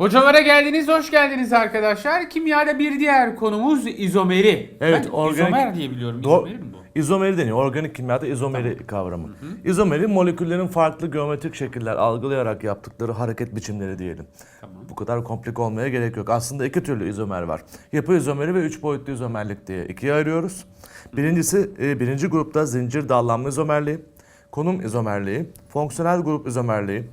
Hocalara geldiniz, hoş geldiniz arkadaşlar. Kimyada bir diğer konumuz izomeri. Evet, ben organik- izomer diye biliyorum. Do- İzomeri mi bu? İzomeri deniyor. Organik kimyada izomeri kavramı. İzomeri moleküllerin farklı geometrik şekiller algılayarak yaptıkları hareket biçimleri diyelim. Tamam. Bu kadar komplik olmaya gerek yok. Aslında iki türlü izomer var. Yapı izomeri ve üç boyutlu izomerlik diye ikiye ayırıyoruz. Birincisi e, birinci grupta zincir dallanma izomerliği, konum izomerliği, fonksiyonel grup izomerliği.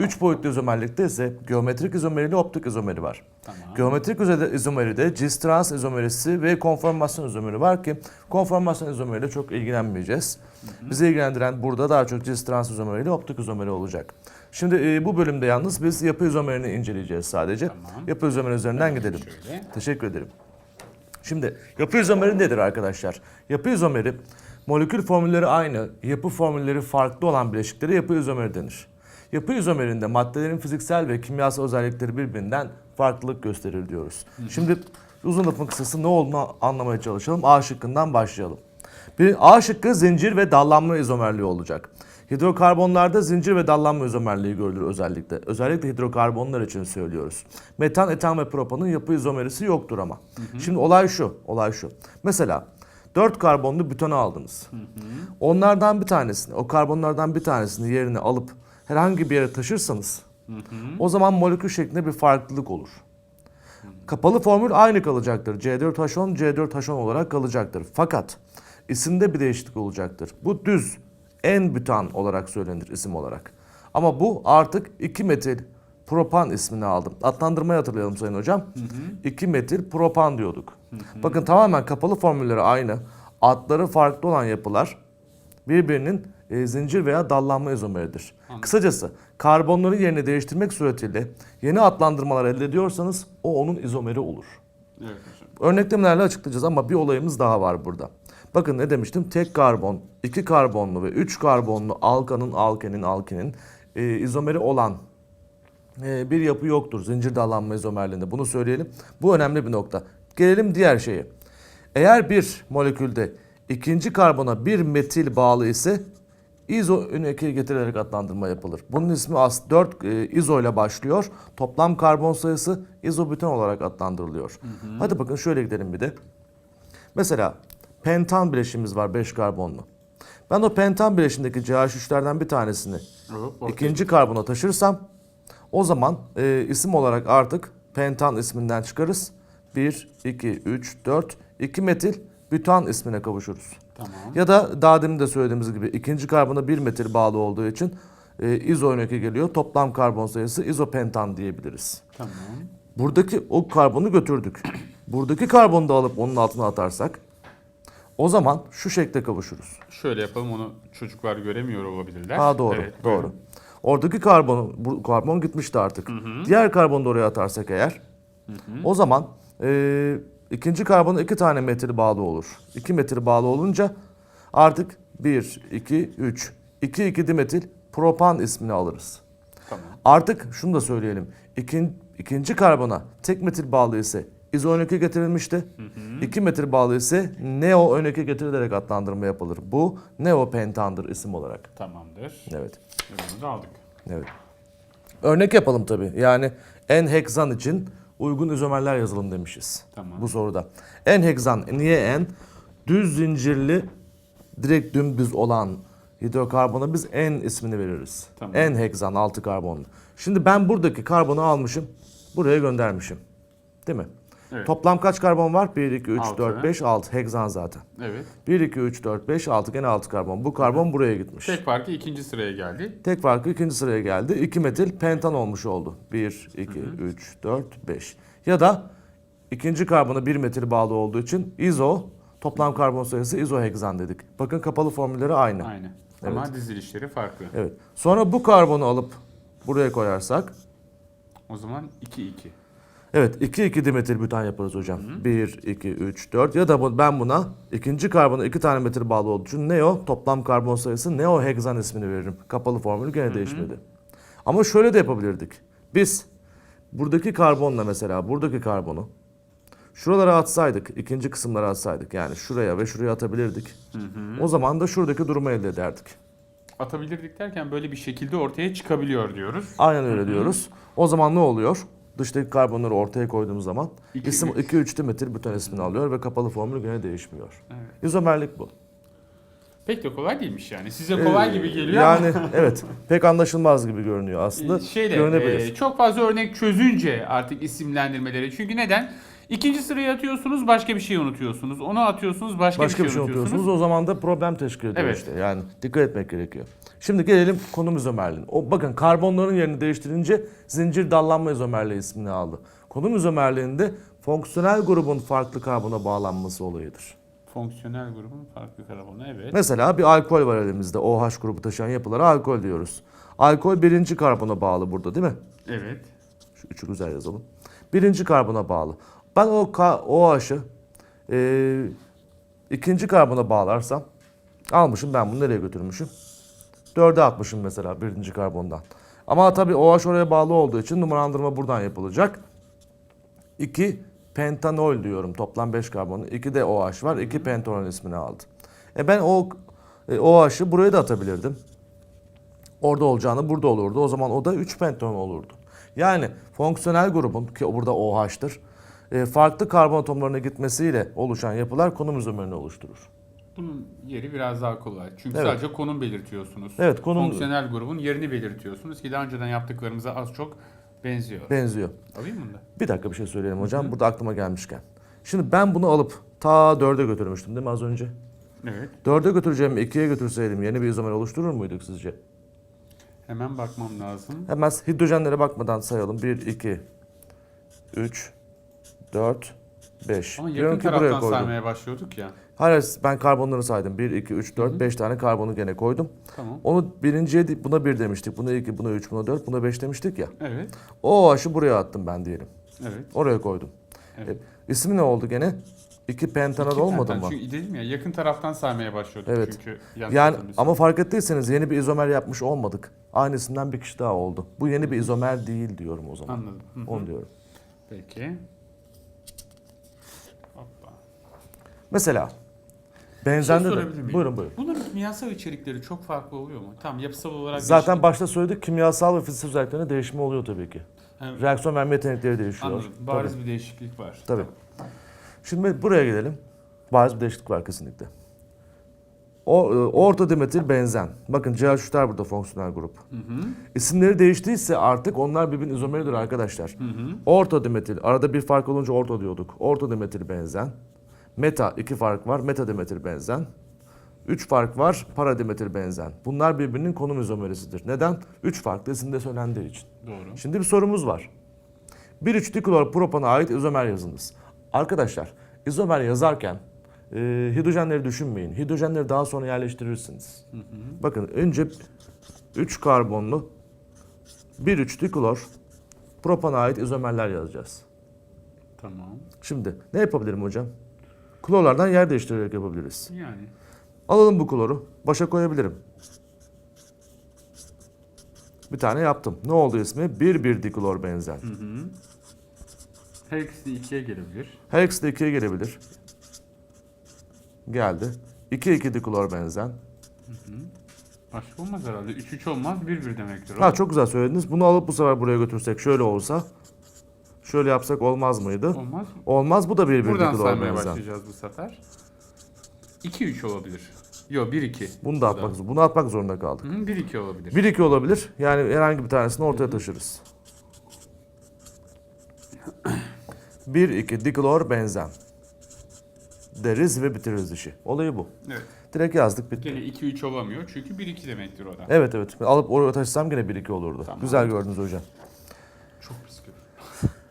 Üç boyutlu izomerlikte ise geometrik izomeri ile optik izomeri var. Tamam. Geometrik izomeride cis trans izomerisi ve konformasyon izomeri var ki konformasyon izomeriyle çok ilgilenmeyeceğiz. Bizi ilgilendiren burada daha çok cis trans izomeri ile optik izomeri olacak. Şimdi e, bu bölümde yalnız biz yapı izomerini inceleyeceğiz sadece. Tamam. Yapı izomeri üzerinden gidelim. Şöyle. Teşekkür ederim. Şimdi yapı izomeri nedir arkadaşlar? Yapı izomeri molekül formülleri aynı, yapı formülleri farklı olan bileşiklere yapı izomeri denir. Yapı izomerinde maddelerin fiziksel ve kimyasal özellikleri birbirinden farklılık gösterir diyoruz. Şimdi uzun lafın kısası ne olduğunu anlamaya çalışalım. A şıkkından başlayalım. Bir A şıkkı zincir ve dallanma izomerliği olacak. Hidrokarbonlarda zincir ve dallanma izomerliği görülür özellikle. Özellikle hidrokarbonlar için söylüyoruz. Metan, etan ve propanın yapı izomerisi yoktur ama. Şimdi olay şu, olay şu. Mesela 4 karbonlu bütonu aldınız. Onlardan bir tanesini, o karbonlardan bir tanesini yerine alıp herhangi bir yere taşırsanız o zaman molekül şeklinde bir farklılık olur. Kapalı formül aynı kalacaktır. C4H10 C4H10 olarak kalacaktır. Fakat isimde bir değişiklik olacaktır. Bu düz en bütan olarak söylenir isim olarak. Ama bu artık 2 metil propan ismini aldım. Adlandırmayı hatırlayalım sayın hocam. 2 metil propan diyorduk. Bakın tamamen kapalı formülleri aynı. Adları farklı olan yapılar birbirinin e, zincir veya dallanma izomeridir. Kısacası karbonların yerini değiştirmek suretiyle yeni adlandırmalar elde ediyorsanız o onun izomeri olur. Evet. Örneklemelerle açıklayacağız ama bir olayımız daha var burada. Bakın ne demiştim? Tek karbon, iki karbonlu ve üç karbonlu alkanın, alkenin, alkinin e, izomeri olan e, bir yapı yoktur zincir dallanma izomerliğinde. Bunu söyleyelim. Bu önemli bir nokta. Gelelim diğer şeye. Eğer bir molekülde ikinci karbona bir metil bağlı ise izo ünü eki getirilerek adlandırma yapılır. Bunun ismi as 4 e, izo ile başlıyor. Toplam karbon sayısı izobüten olarak adlandırılıyor. Hadi bakın şöyle gidelim bir de. Mesela pentan bileşimimiz var 5 karbonlu. Ben o pentan bileşimindeki CH3'lerden bir tanesini ortaya ikinci karbona taşırsam o zaman e, isim olarak artık pentan isminden çıkarız. 1, 2, 3, 4, 2 metil bütan ismine kavuşuruz. Tamam. Ya da daha demin de söylediğimiz gibi ikinci karbona 1 metil bağlı olduğu için e, izo eki geliyor. Toplam karbon sayısı izopentan diyebiliriz. Tamam. Buradaki o karbonu götürdük. Buradaki karbonu da alıp onun altına atarsak o zaman şu şekle kavuşuruz. Şöyle yapalım onu çocuklar göremiyor olabilirler. Ha doğru, Evet, doğru. buyurun. Oradaki karbon, bu karbon gitmişti artık. Diğer karbonu da oraya atarsak eğer, o zaman e, ikinci karbona iki tane metil bağlı olur. İki metil bağlı olunca artık 1, 2, 3, 2, 2 dimetil propan ismini alırız. Tamam. Artık şunu da söyleyelim. İkin, ikinci karbona tek metil bağlı ise izo ön eki getirilmişti. İki metil bağlı ise neo ön eki getirilerek adlandırma yapılır. Bu neopentandır isim olarak. Tamamdır. Evet. Ve Bunu da aldık. Evet. Örnek yapalım tabii. Yani en heksan için uygun izomerler yazalım demişiz. Tamam. Bu soruda. En heksan niye en? Düz zincirli direkt dümdüz olan hidrokarbona biz en ismini veririz. Tamam. En heksan 6 karbonlu. Şimdi ben buradaki karbonu almışım. Buraya göndermişim. Değil mi? Evet. Toplam kaç karbon var? 1, 2, 3, Altı. 4, 5, 6. Heksan zaten. Evet. 1, 2, 3, 4, 5, 6. Gene 6 karbon. Bu karbon buraya gitmiş. Tek farkı ikinci sıraya geldi. Tek farkı ikinci sıraya geldi. 2 metil pentan olmuş oldu. 1, 2, 3, 4, 5. Ya da ikinci karbona 1 metil bağlı olduğu için izo toplam karbon sayısı izoheksan dedik. Bakın kapalı formülleri aynı. Aynı. Ama dizilişleri farklı. Evet. Sonra bu karbonu alıp buraya koyarsak O zaman 2 2. Evet 2 2 dimetil bütan yaparız hocam. 1 2 3 4 ya da bu- ben buna ikinci karbona 2 tane metil bağlı olduğu için neo toplam karbon sayısı neo heksan ismini veririm. Kapalı formül gene değişmedi. Ama şöyle de yapabilirdik. Biz buradaki karbonla mesela buradaki karbonu şuralara atsaydık, ikinci kısımlara atsaydık yani şuraya ve şuraya atabilirdik. O zaman da şuradaki durumu elde ederdik. Atabilirdik derken böyle bir şekilde ortaya çıkabiliyor diyoruz. Aynen öyle diyoruz. O zaman ne oluyor? Dıştaki karbonları ortaya koyduğumuz zaman İki, isim üç. 2-3 dimetil bütün ismini alıyor ve kapalı formülü gene değişmiyor. Evet. İzomerlik bu. Pek de kolay değilmiş yani. Size kolay Ee, gibi geliyor Yani ama. evet pek anlaşılmaz gibi görünüyor aslında. Ee, Şeyde, Görünebilir. e, çok fazla örnek çözünce artık isimlendirmeleri. Çünkü neden? İkinci sıraya atıyorsunuz başka bir şey unutuyorsunuz. Onu atıyorsunuz başka, Başka bir şey, unutuyorsunuz. O zaman da problem teşkil ediyor Evet. işte. Yani dikkat etmek gerekiyor. Şimdi gelelim konum izomerliğine. O bakın karbonların yerini değiştirince zincir dallanma izomerliği ismini aldı. Konum izomerliğinde fonksiyonel grubun farklı karbona bağlanması olayıdır. Fonksiyonel grubun farklı karbonu evet. Mesela bir alkol var elimizde. OH grubu taşıyan yapılara alkol diyoruz. Alkol birinci karbona bağlı burada değil mi? Evet. Şu üçü güzel yazalım. Birinci karbona bağlı. Ben o OH'ı e, ikinci karbona bağlarsam almışım ben bunu nereye götürmüşüm? Dörde atmışım mesela birinci karbondan. Ama tabii OH oraya bağlı olduğu için numaralandırma buradan yapılacak. 2 pentanol diyorum toplam 5 karbon. 2 de OH var. 2 pentanol ismini aldı. E ben o e, OH'ı buraya da atabilirdim. Orada olacağını burada olurdu. O zaman o da 3 pentanol olurdu. Yani fonksiyonel grubun ki burada OH'tır. E, farklı karbon atomlarına gitmesiyle oluşan yapılar konum izomerini oluşturur. Bunun yeri biraz daha kolay. Çünkü Evet. sadece konum belirtiyorsunuz. Evet, konum- Fonksiyonel grubun yerini belirtiyorsunuz ki daha önceden yaptıklarımıza az çok benziyor. Benziyor. Alayım mı bunu da? Bir dakika bir şey söyleyelim hocam. Burada aklıma gelmişken. Şimdi ben bunu alıp ta 4'e götürmüştüm değil mi az önce? Evet. 4'e götüreceğimi 2'ye götürseydim yeni bir izomer oluşturur muyduk sizce? Hemen bakmam lazım. Hemen hidrojenlere bakmadan sayalım. 1, 2, 3, 4, 5. Ama Diyorum yakın ki buraya taraftan koydum. saymaya başlıyorduk ya. Hayır ben karbonları saydım. 1, 2, 3, 4, 5 tane karbonu gene koydum. Tamam. Onu birinciye buna 1 demiştik. Buna 2, buna 3, buna 4, buna 5 demiştik ya. Evet. O OH'ı buraya attım ben diyelim. Evet. Oraya koydum. Evet. E, ismi ne oldu gene? 2 pentanol İki olmadı zaten. mı? Çünkü dedim ya yakın taraftan saymaya başlıyorduk Evet. çünkü. yan Yani ama fark ettiyseniz yeni bir izomer yapmış olmadık. Aynısından bir kişi daha oldu. Bu yeni bir izomer değil diyorum o zaman. Anladım. Hı hı. Onu diyorum. Peki. Mesela şey benzende sorabilir de. miyim? Buyurun buyurun. Bunların kimyasal içerikleri çok farklı oluyor mu? Tamam yapısal olarak Zaten değişik- başta söyledik kimyasal ve fiziksel özelliklerinde değişme oluyor tabii ki. Ha, Reaksiyon verme yetenekleri değişiyor. Anladım. Bariz Tabii. bir değişiklik var. Tabii. Şimdi buraya gelelim. Bariz bir değişiklik var kesinlikle. O, e, orta dimetil benzen. Bakın CH3'ler burada fonksiyonel grup. Hı hı. İsimleri değiştiyse artık onlar birbirinin izomeridir arkadaşlar. Hı hı. Orta dimetil. Arada bir fark olunca orta diyorduk. Orta dimetil benzen. Meta iki fark var. Meta dimetil benzen. Üç fark var. Para dimetil benzen. Bunlar birbirinin konum izomerisidir. Neden? Üç farklı isimde söylendiği için. Doğru. Şimdi bir sorumuz var. 1,3 diklor propana ait izomer yazınız. Arkadaşlar izomer yazarken e, hidrojenleri düşünmeyin. Hidrojenleri daha sonra yerleştirirsiniz. Bakın önce 3 karbonlu 1,3 diklor propana ait izomerler yazacağız. Tamam. Şimdi ne yapabilirim hocam? Klorlardan yer değiştirerek yapabiliriz. Yani. Alalım bu kloru. Başa koyabilirim. Bir tane yaptım. Ne oldu ismi? 1,1 diklor benzen. Hı hı. Her ikisi de ikiye gelebilir. Her ikisi de 2'ye gelebilir. Geldi. 2 2 diklor benzen. Başka olmaz herhalde. 3-3 olmaz 1-1 demektir o. Ha çok güzel söylediniz. Bunu alıp bu sefer buraya götürsek şöyle olsa. Şöyle yapsak olmaz mıydı? Olmaz. Olmaz. Bu da 1 1 Buradan diklor saymaya başlayacağız bu sefer. 2-3 olabilir. Yok 1-2. Bunu da atmak, bunu atmak zorunda kaldık. Hı hı, 1-2 olabilir. 1 2 olabilir. Yani herhangi bir tanesini ortaya taşırız. 1 2 diklor benzen. Deriz ve bitiririz işi. Olayı bu. Evet. Direkt yazdık bitti. Gene 2-3 olamıyor çünkü 1-2 demektir o da. Evet evet. Alıp oraya taşısam yine 1 2 olurdu. Tamam. Güzel gördünüz hocam.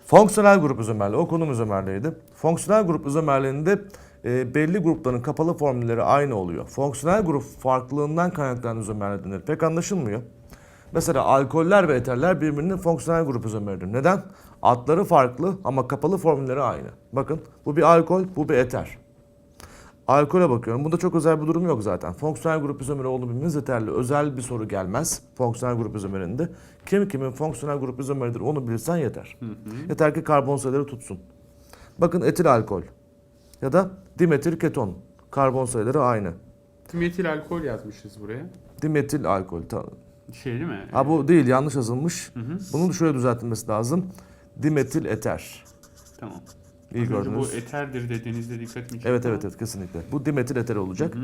Fonksiyonel grup izomerliği, o konum izomerliğiydi. Fonksiyonel grup izomerliğinde e, belli grupların kapalı formülleri aynı oluyor. Fonksiyonel grup farklılığından kaynaklanan izomerliğe denir. Pek anlaşılmıyor. Mesela alkoller ve eterler birbirinin fonksiyonel grup izomeridir. Neden? Adları farklı ama kapalı formülleri aynı. Bakın bu bir alkol, bu bir eter. Alkole bakıyorum. Bunda çok özel bir durum yok zaten. Fonksiyonel grup izomeri olduğunu bilmeniz yeterli. Özel bir soru gelmez fonksiyonel grup izomerinde. Kim kimin fonksiyonel grup izomeridir onu bilirsen yeter. Yeter ki karbon sayıları tutsun. Bakın etil alkol ya da dimetil keton. Karbon sayıları aynı. Metil alkol yazmışız buraya. Dimetil alkol. Ta- Şey değil mi? Ha bu değil yanlış yazılmış. Hı hı. Bunun şöyle düzeltilmesi lazım. dimetil eter. Tamam. İyi Az gördünüz. Bu eterdir dediğinizde dikkatimi çekti. Evet evet evet kesinlikle. Bu dimetil eter olacak. Hı.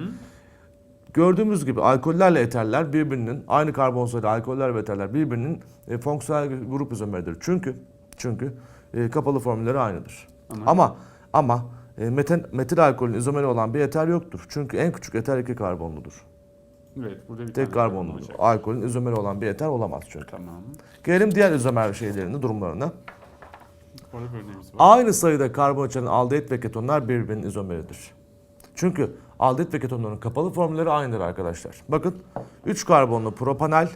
Gördüğümüz gibi alkollerle eterler birbirinin aynı karbon sayılı alkoller ve eterler birbirinin e, fonksiyonel grup izomeridir. Çünkü çünkü e, kapalı formülleri aynıdır. Ama, Ama ama e, metil, metil alkolün izomeri olan bir eter yoktur. Çünkü en küçük eter iki karbonludur. evet burada bir Tek karbonlu alkolün izomeri olan bir eter olamaz çünkü. Tamam. Gelelim diğer izomer şeylerine, durumlarına. Orada bir örneğimiz var. Aynı sayıda karbon içeren aldehit ve ketonlar birbirinin izomeridir. Çünkü aldehit ve ketonların kapalı formülleri aynıdır arkadaşlar. Bakın 3 karbonlu propanal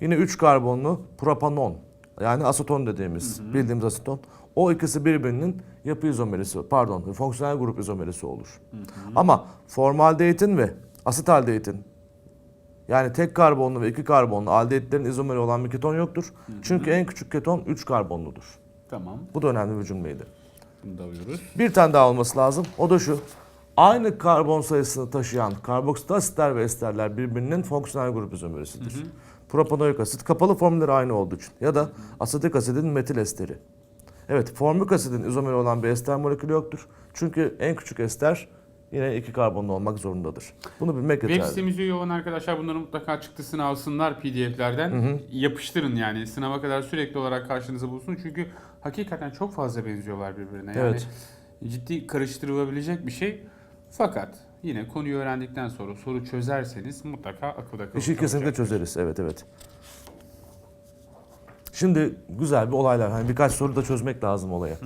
yine 3 karbonlu propanon yani aseton dediğimiz bildiğimiz aseton. O ikisi birbirinin yapı izomerisi pardon fonksiyonel grup izomerisi olur. Ama formaldehidin ve asitaldehidin yani tek karbonlu ve iki karbonlu aldehitlerin izomeri olan bir keton yoktur. Çünkü en küçük keton 3 karbonludur. Tamam. Bu da önemli bir cümleydi. Bunu da alıyoruz. Bir tane daha olması lazım. O da şu. Aynı karbon sayısını taşıyan karboksit asitler ve esterler birbirinin fonksiyonel grup izomerisidir. Propanoik asit kapalı formülleri aynı olduğu için ya da asetik asidin metil esteri. Evet, formik asidin izomeri olan bir ester molekülü yoktur. Çünkü en küçük ester yine iki karbonlu olmak zorundadır. Bunu bilmek Web yeterli. sitemize üye olan arkadaşlar bunların mutlaka çıktısını alsınlar PDF'lerden. Yapıştırın yani sınava kadar sürekli olarak karşınıza bulsun. Çünkü hakikaten çok fazla benziyorlar birbirine. Yani Evet. ciddi karıştırılabilecek bir şey. Fakat yine konuyu öğrendikten sonra soru çözerseniz mutlaka akılda kalıcı İşi kesinlikle çözeriz. Evet evet. Şimdi güzel bir olaylar. Hani birkaç soru da çözmek lazım olaya.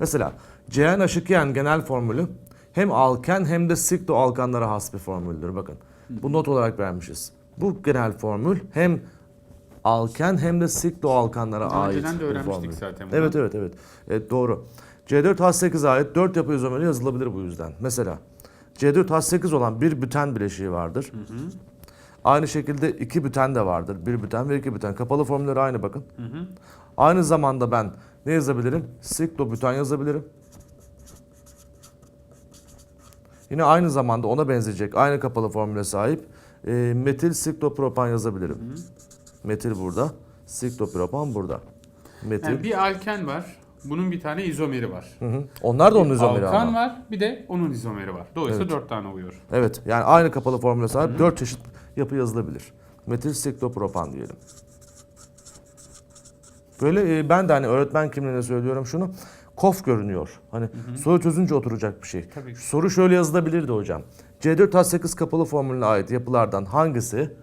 Mesela CnH2n genel formülü hem alken hem de sikloalkanlara has bir formüldür. Bakın. Bu not olarak vermişiz. Bu genel formül hem alken hem de sikloalkanlara Daha ait önceden de bir öğrenmiştik formül. zaten bunu. Evet evet evet. Evet doğru. C4H8'e ait 4 yapı izomeri yazılabilir bu yüzden. Mesela C4H8 olan bir büten bileşiği vardır. Aynı şekilde iki büten de vardır. Bir büten ve iki büten. Kapalı formülleri aynı bakın. Aynı zamanda ben ne yazabilirim? Siklobüten yazabilirim. Yine aynı zamanda ona benzeyecek aynı kapalı formüle sahip e, metil siklopropan yazabilirim. Metil burada, siklopropan burada. Metil. Yani bir alken var. Bunun bir tane izomeri var. Hı hı. Onlar da onun Bir izomeri alkan ama. var bir de onun izomeri var. Dolayısıyla Evet. dört tane oluyor. Evet yani aynı kapalı formüle sahip dört çeşit yapı yazılabilir. Metil siklopropan diyelim. Böyle e, ben de hani öğretmen kimliğine söylüyorum şunu. Kof görünüyor. Hani soru çözünce oturacak bir şey. Tabii. Soru şöyle yazılabilirdi hocam. C4H8 kapalı formülüne ait yapılardan hangisi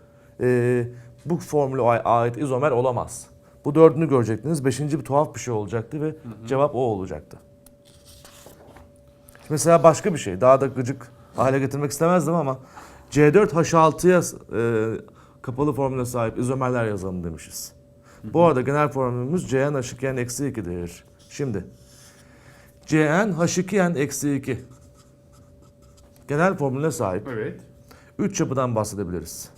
e, bu formüle ait izomer olamaz? Bu dördünü görecektiniz. Beşinci bir tuhaf bir şey olacaktı ve cevap o olacaktı. Mesela başka bir şey. Daha da gıcık hale getirmek istemezdim ama C4H6'ya e, kapalı formüle sahip izomerler yazalım demişiz. Bu arada genel formülümüz CnH2n eksi 2'dir. Şimdi CnH2n eksi 2 genel formüle sahip Evet. 3 yapıdan bahsedebiliriz.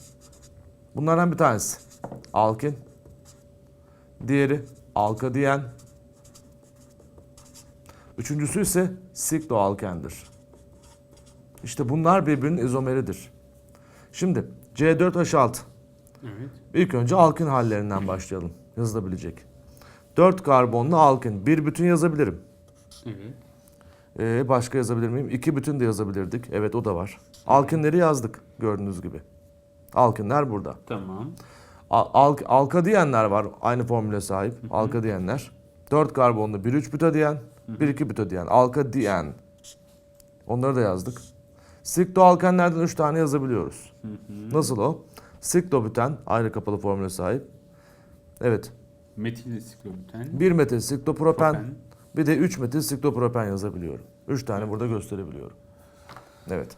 Bunlardan bir tanesi alkin, diğeri alkadiyen, üçüncüsü ise sikloalkendir. İşte bunlar birbirinin izomeridir. Şimdi C4H6 Evet. İlk önce alkin hallerinden başlayalım. Yazılabilecek. 4 karbonlu alkin. Bir bütün yazabilirim. Evet. Ee, başka yazabilir miyim? İki bütün de yazabilirdik. Evet o da var. Alkinleri yazdık gördüğünüz gibi. Alkinler burada. Tamam. Al, al, alka diyenler var aynı formüle sahip. Alka diyenler. 4 karbonlu 1 3 butadiyen, 1 2 butadiyen. Alka diyen. Onları da yazdık. Sikloalkenlerden 3 tane yazabiliyoruz. Nasıl o? Siklobüten aynı kapalı formüle sahip. Evet. Metil siklobüten. 1 metil siklopropen, Propen. Bir de 3 metil siklopropen yazabiliyorum. 3 tane burada gösterebiliyorum. Evet.